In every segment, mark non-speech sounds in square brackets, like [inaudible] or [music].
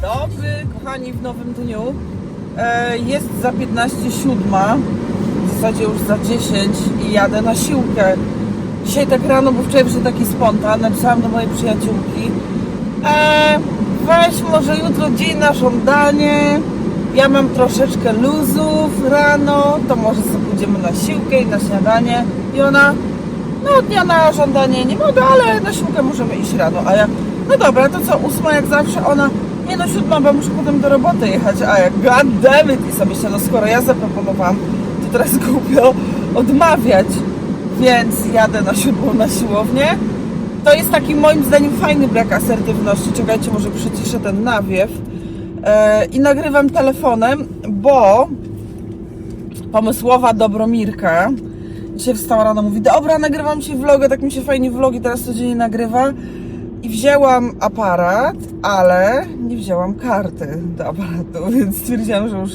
Dobry, kochani, w nowym dniu. E, jest za 15 siódma, w zasadzie już za 10 i jadę na siłkę. Dzisiaj tak rano, bo wczoraj przyszedł taki spontan, napisałam do mojej przyjaciółki. E, weź może jutro dzień na żądanie. Ja mam troszeczkę luzów rano, to może sobie pójdziemy na siłkę i na śniadanie. I ona, no dnia na żądanie nie mogę, ale na siłkę możemy iść rano. A ja, no dobra, to co, ósma jak zawsze, ona, nie no siódma, bo muszę potem do roboty jechać, a ja, god damn it, i sobie myślę, no skoro ja zaproponowałam, to teraz [laughs] głupio odmawiać, więc jadę na siódmą na siłownię. To jest taki moim zdaniem fajny brak asertywności, czekajcie, może przyciszę ten nawiew i nagrywam telefonem, bo pomysłowa Dobromirka dzisiaj wstała rano, mówi, dobra, nagrywam się vloga, tak mi się fajnie vlogi teraz codziennie nagrywa i wzięłam aparat, ale nie wzięłam karty do aparatu, [laughs] więc stwierdziłam, że już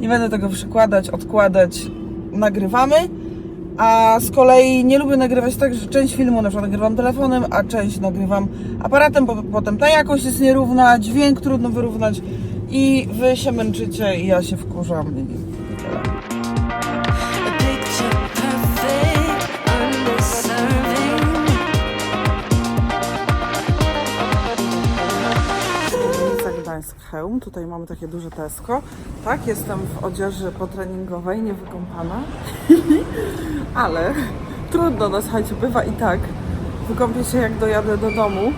nie będę tego przykładać, odkładać, nagrywamy. A z kolei nie lubię nagrywać tak, że część filmu na przykład nagrywam telefonem, a część nagrywam aparatem, bo potem ta jakość jest nierówna, dźwięk trudno wyrównać i wy się męczycie i ja się wkurzam. I tyle. Chełm. Tutaj mamy takie duże Tesco. Tak, jestem w odzieży potreningowej, niewykąpana. [laughs] Ale trudno, no słuchajcie, bywa i tak. Wykąpię się jak dojadę do domu.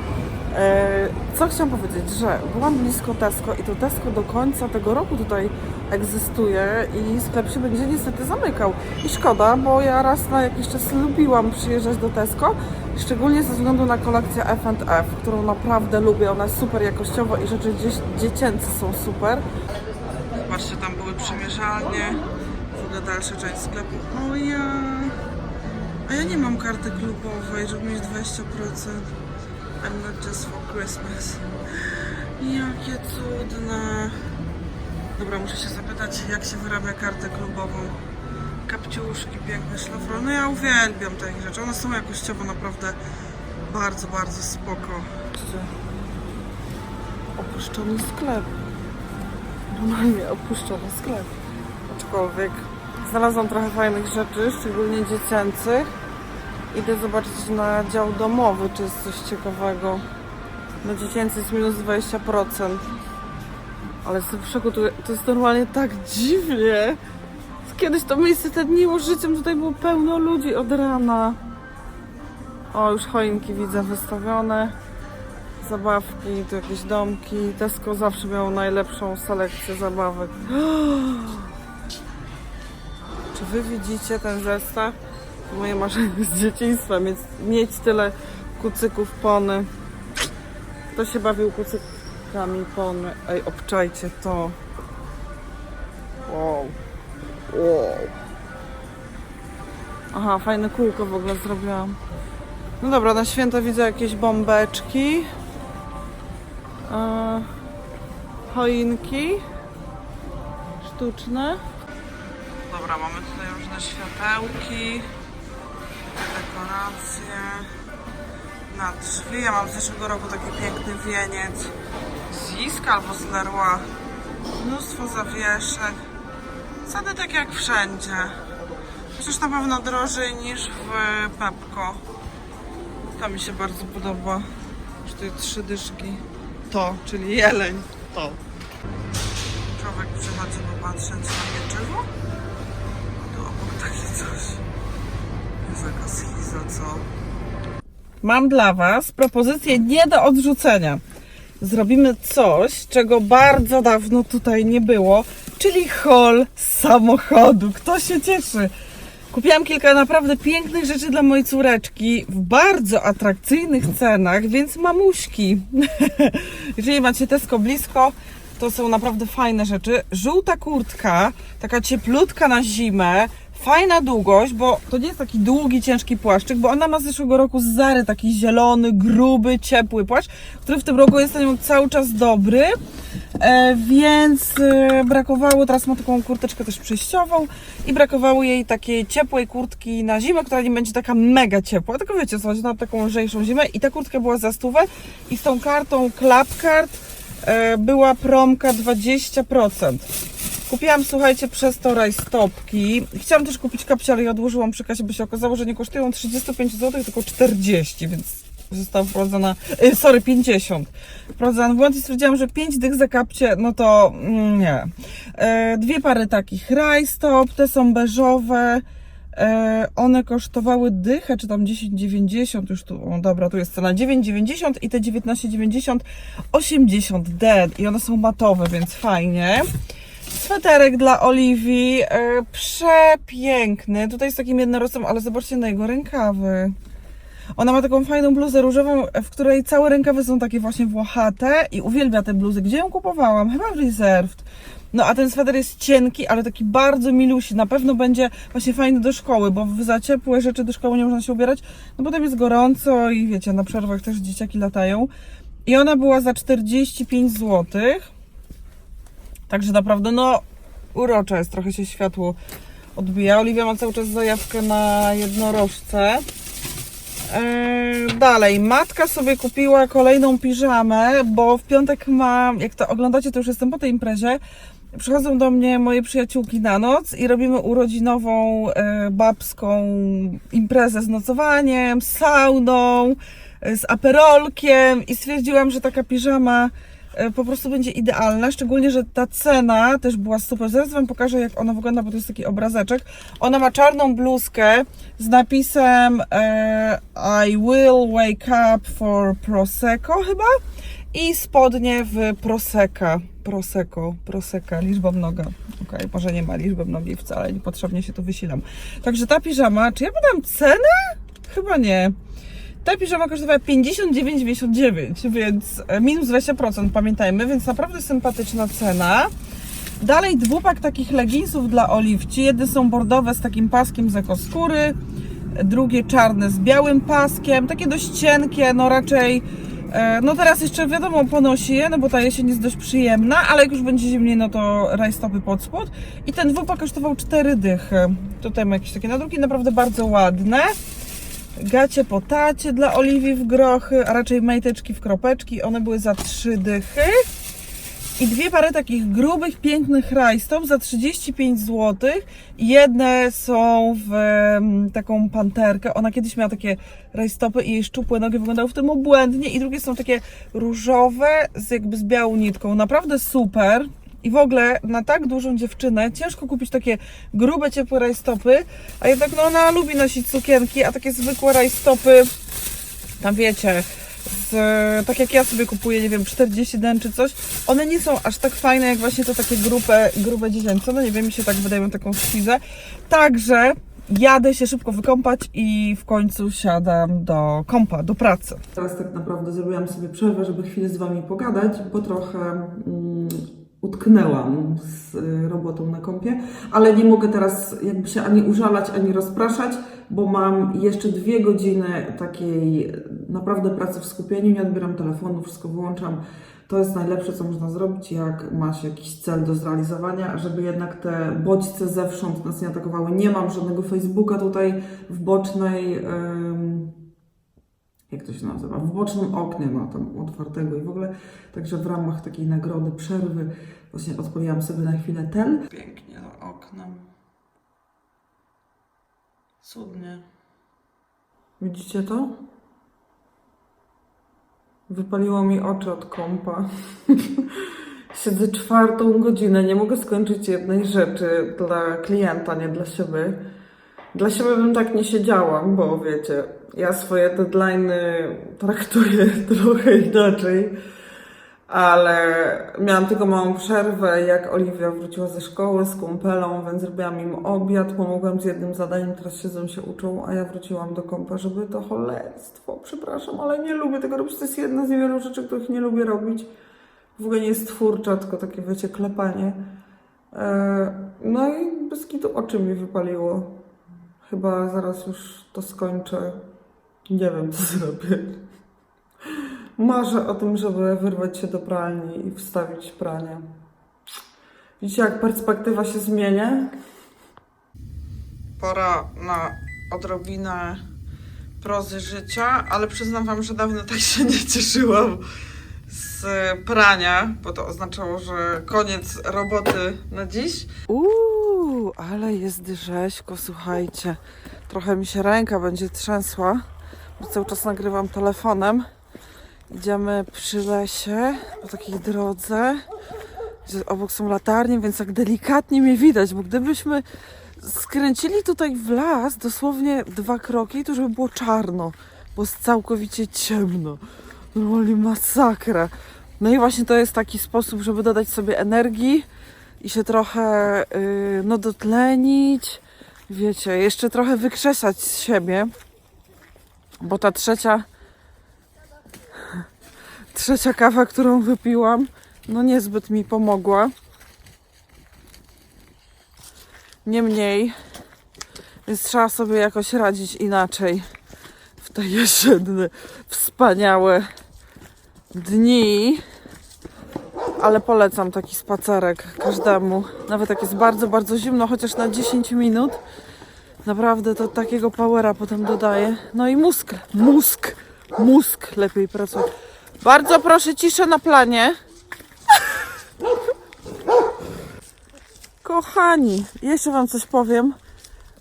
E, Co chciałam powiedzieć, że byłam blisko Tesco i to Tesco do końca tego roku tutaj egzystuje i sklep się będzie niestety zamykał. I szkoda, bo ja raz na jakiś czas lubiłam przyjeżdżać do Tesco, szczególnie ze względu na kolekcję F&F, którą naprawdę lubię. Ona jest super jakościowo i rzeczy dzie- dziecięce są super. Zobaczcie, tam były przymierzalnie, w ogóle dalsza część sklepu. O ja... A ja nie mam karty klubowej, żeby mieć 20%. I'm not just for Christmas. Jakie cudne. Dobra, muszę się zapytać, jak się wyrabia kartę klubową. Kapciuszki, piękne szlafrory. No ja uwielbiam takie rzeczy. One są jakościowo naprawdę bardzo, bardzo spoko. Opuszczony sklep. Normalnie opuszczony sklep. Aczkolwiek znalazłam trochę fajnych rzeczy, szczególnie dziecięcych. Idę zobaczyć na dział domowy, czy jest coś ciekawego. Na dziecięcy jest minus 20%. Ale w szoku, to, to jest normalnie tak dziwnie. Kiedyś to miejsce tętniło życiem, tutaj było pełno ludzi od rana. O, już choinki widzę wystawione. Zabawki, tu jakieś domki. Tesco zawsze miało najlepszą selekcję zabawek. [gasps] Czy wy widzicie ten zestaw? Moje marzenie z dzieciństwa, mieć, mieć tyle kucyków pony. Kto się bawił kucykami pony? Ej, obczajcie to. Wow. Wow. Aha, fajne kółko w ogóle zrobiłam. No dobra, na święta widzę jakieś bombeczki. E, choinki. Sztuczne. Dobra, mamy tutaj różne światełki, dekoracje na drzwi. Ja mam z zeszłego roku taki piękny wieniec z Ziska albo z Leroy. Mnóstwo zawieszek. Ceny tak jak wszędzie. Chociaż na pewno drożej niż w Pepko. To mi się bardzo podoba. Że to trzy dyszki. To, czyli jeleń. To. Człowiek przychodzi popatrzeć na pieczywo. Tu obok takie coś. Jest jaka schiza, co? Mam dla Was propozycję nie do odrzucenia. Zrobimy coś, czego bardzo dawno tutaj nie było, czyli hol samochodu. Kto się cieszy? Kupiłam kilka naprawdę pięknych rzeczy dla mojej córeczki w bardzo atrakcyjnych cenach, więc mamuśki. [laughs] Jeżeli macie Tesco blisko, to są naprawdę fajne rzeczy. Żółta kurtka, taka cieplutka na zimę, Fajna długość, bo to nie jest taki długi, ciężki płaszczyk, bo ona ma z zeszłego roku z Zary taki zielony, gruby, ciepły płaszcz, który w tym roku jest na nią cały czas dobry. E, więc e, brakowało, teraz ma taką kurteczkę też przejściową i brakowało jej takiej ciepłej kurtki na zimę, która nie będzie taka mega ciepła, tylko wiecie co, na taką lżejszą zimę i ta kurtka była za stówę i z tą kartą Clubcard e, była promka 20%. Kupiłam, słuchajcie, przez to rajstopki. Chciałam też kupić kapcie, ale je odłożyłam przy kasie, bo się okazało, że nie kosztują 35 zł, tylko 40, więc została wprowadzona, y, sorry, 50. Wprowadzona w błąd i stwierdziłam, że 5 dych za kapcie, no to mm, nie. E, dwie pary takich rajstop, te są beżowe. E, one kosztowały dychę, czy tam 10,90 już tu, o dobra, tu jest cena 9,90 i te 19,90 80 dead i one są matowe, więc fajnie. Sweterek dla Oliwii, e, przepiękny. Tutaj jest takim jednorożcem, ale zobaczcie na jego rękawy. Ona ma taką fajną bluzę różową, w której całe rękawy są takie właśnie włochate i uwielbia te bluzy. Gdzie ją kupowałam? Chyba w Reserved. No a ten sweter jest cienki, ale taki bardzo milusi. Na pewno będzie właśnie fajny do szkoły, bo w za ciepłe rzeczy do szkoły nie można się ubierać. No potem jest gorąco i wiecie, na przerwach też dzieciaki latają. I ona była za 45 złotych. Także naprawdę, no, urocza jest, trochę się światło odbija. Oliwia ma cały czas zajawkę na jednorożce. Eee, dalej, matka sobie kupiła kolejną piżamę, bo w piątek ma, jak to oglądacie, to już jestem po tej imprezie. Przychodzą do mnie moje przyjaciółki na noc i robimy urodzinową e, babską imprezę z nocowaniem, z sauną, e, z aperolkiem i stwierdziłam, że taka piżama po prostu będzie idealna, szczególnie, że ta cena też była super. Zaraz Wam pokażę, jak ona wygląda, bo to jest taki obrazeczek. Ona ma czarną bluzkę z napisem e, I will wake up for Prosecco chyba i spodnie w Prosecca. Prosecco, Prosecca, liczba mnoga. Okej, może nie ma liczby mnogiej wcale, niepotrzebnie się tu wysilam. Także ta piżama, czy ja podam cenę? Chyba nie. Ta piżama kosztowała 59,99, więc e, minus 20%, pamiętajmy, więc naprawdę sympatyczna cena. Dalej dwupak takich leginsów dla Oliwci. Jedne są bordowe z takim paskiem z ekoskóry, drugie czarne z białym paskiem, takie dość cienkie, no raczej e, no teraz jeszcze wiadomo ponosi je, no bo ta jesień jest dość przyjemna, ale jak już będzie zimniej, no to rajstopy pod spód. I ten dwupak kosztował 4 dychy. Tutaj ma jakieś takie nadruki, naprawdę bardzo ładne. Gacie po tacie dla Oliwii w grochy, a raczej majteczki w kropeczki. One były za 3 dychy. I dwie pary takich grubych, pięknych rajstop za 35 zł. Jedne są w taką panterkę. Ona kiedyś miała takie rajstopy i jej szczupłe nogi wyglądały w tym obłędnie. I drugie są takie różowe, z jakby z białą nitką. Naprawdę super. I w ogóle na tak dużą dziewczynę ciężko kupić takie grube, ciepłe rajstopy, a jednak no ona lubi nosić sukienki, a takie zwykłe rajstopy, tam wiecie, z, tak jak ja sobie kupuję, nie wiem, 40 den czy coś, one nie są aż tak fajne jak właśnie to takie grube, grube dziecięce, no nie wiem, mi się tak wydają taką skizę. Także jadę się szybko wykąpać i w końcu siadam do kompa, do pracy. Teraz tak naprawdę zrobiłam sobie przerwę, żeby chwilę z Wami pogadać, bo trochę mm, utknęłam z y, robotą na kompie, ale nie mogę teraz jakby się ani użalać, ani rozpraszać, bo mam jeszcze dwie godziny takiej naprawdę pracy w skupieniu, nie odbieram telefonu, wszystko wyłączam. To jest najlepsze, co można zrobić, jak ma się jakiś cel do zrealizowania, żeby jednak te bodźce zewsząd nas nie atakowały. Nie mam żadnego Facebooka tutaj w bocznej, em, jak to się nazywa, w bocznym oknie ma tam otwartego i w ogóle, także w ramach takiej nagrody przerwy właśnie odpaliłam sobie na chwilę tel. Pięknie za oknem. Cudnie. Widzicie to? Wypaliło mi oczy od kąpa. [laughs] Siedzę czwartą godzinę, nie mogę skończyć jednej rzeczy dla klienta, nie dla siebie. Dla siebie bym tak nie siedziała, bo wiecie, ja swoje deadline'y traktuję [laughs] trochę inaczej, ale miałam tylko małą przerwę, jak Oliwia wróciła ze szkoły z kumpelą, więc zrobiłam im obiad, pomogłam z jednym zadaniem, teraz siedzą się uczą, a ja wróciłam do kąpa, żeby to cholerstwo, przepraszam, ale nie lubię tego robić, to jest jedna z niewielu rzeczy, których nie lubię robić. W ogóle nie jest twórcza, tylko takie, wiecie, klepanie. E, No i bez kitu oczy mi wypaliło. Chyba zaraz już to skończę. Nie wiem, co zrobię. Marzę o tym, żeby wyrwać się do pralni i wstawić pranie. Widzicie, jak perspektywa się zmienia? Pora na odrobinę prozy życia, ale przyznam wam, że dawno tak się nie cieszyłam z prania, bo to oznaczało, że koniec roboty na dziś. Uuu, ale jest rzeźko, słuchajcie. Trochę mi się ręka będzie trzęsła, cały czas nagrywam telefonem. Idziemy przy lesie, po takiej drodze, obok są latarnie, więc tak delikatnie mnie widać, bo gdybyśmy skręcili tutaj w las dosłownie dwa kroki, to już by było czarno, bo jest całkowicie ciemno. Normalnie masakra. No i właśnie to jest taki sposób, żeby dodać sobie energii i się trochę yy, no dotlenić. Wiecie, jeszcze trochę wykrzesać z siebie, bo ta trzecia trzecia kawa, którą wypiłam, no niezbyt mi pomogła. Niemniej, więc trzeba sobie jakoś radzić inaczej w te jesienne, wspaniałe dni. Ale polecam taki spacerek każdemu. Nawet jak jest bardzo, bardzo zimno, chociaż na 10 minut. Naprawdę to takiego powera potem dodaje. No i mózg, mózg, mózg lepiej pracuje. Bardzo proszę ciszę na planie. Kochani, jeszcze Wam coś powiem,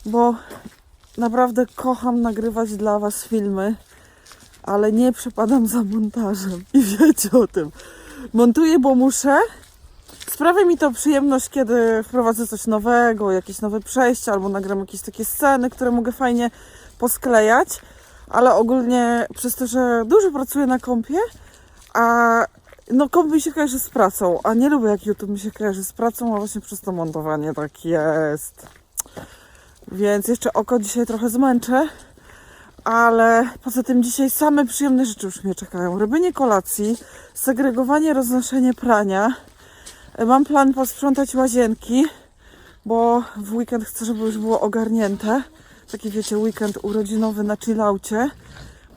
bo naprawdę kocham nagrywać dla Was filmy, ale nie przepadam za montażem i wiecie o tym. Montuję, bo muszę. Sprawia mi to przyjemność, kiedy wprowadzę coś nowego, jakieś nowe przejścia, albo nagram jakieś takie sceny, które mogę fajnie posklejać, ale ogólnie przez to, że dużo pracuję na kompie, a no komp mi się kojarzy z pracą, a nie lubię jak YouTube mi się kojarzy z pracą, a właśnie przez to montowanie tak jest. Więc jeszcze oko dzisiaj trochę zmęczę, ale poza tym dzisiaj same przyjemne rzeczy już mnie czekają. Robienie kolacji, segregowanie, roznoszenie prania. Mam plan posprzątać łazienki, bo w weekend chcę, żeby już było ogarnięte. Taki wiecie, weekend urodzinowy na chillaucie.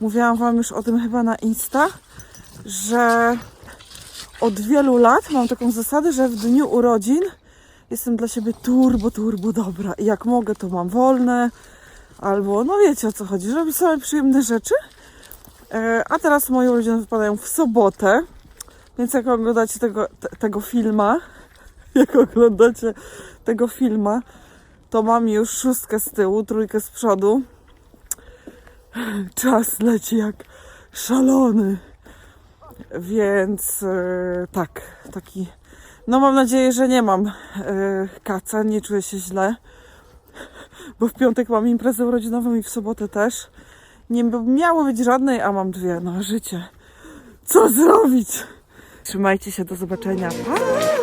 Mówiłam Wam już o tym chyba na Insta, że od wielu lat mam taką zasadę, że w dniu urodzin jestem dla siebie turbo, turbo dobra. I jak mogę, to mam wolne. Albo, no wiecie o co chodzi, robię same przyjemne rzeczy. E, a teraz moje urodziny wypadają w sobotę. Więc jak oglądacie tego, te, tego filma, [laughs] jak oglądacie tego filma, to mam już szóstkę z tyłu, trójkę z przodu. [laughs] Czas leci jak szalony. Więc e, tak, taki. No mam nadzieję, że nie mam e, kaca, nie czuję się źle. [laughs] Bo w piątek mam imprezę urodzinową i w sobotę też. Nie miało być żadnej, a mam dwie. No życie. Co zrobić? Trzymajcie się, do zobaczenia. Pa!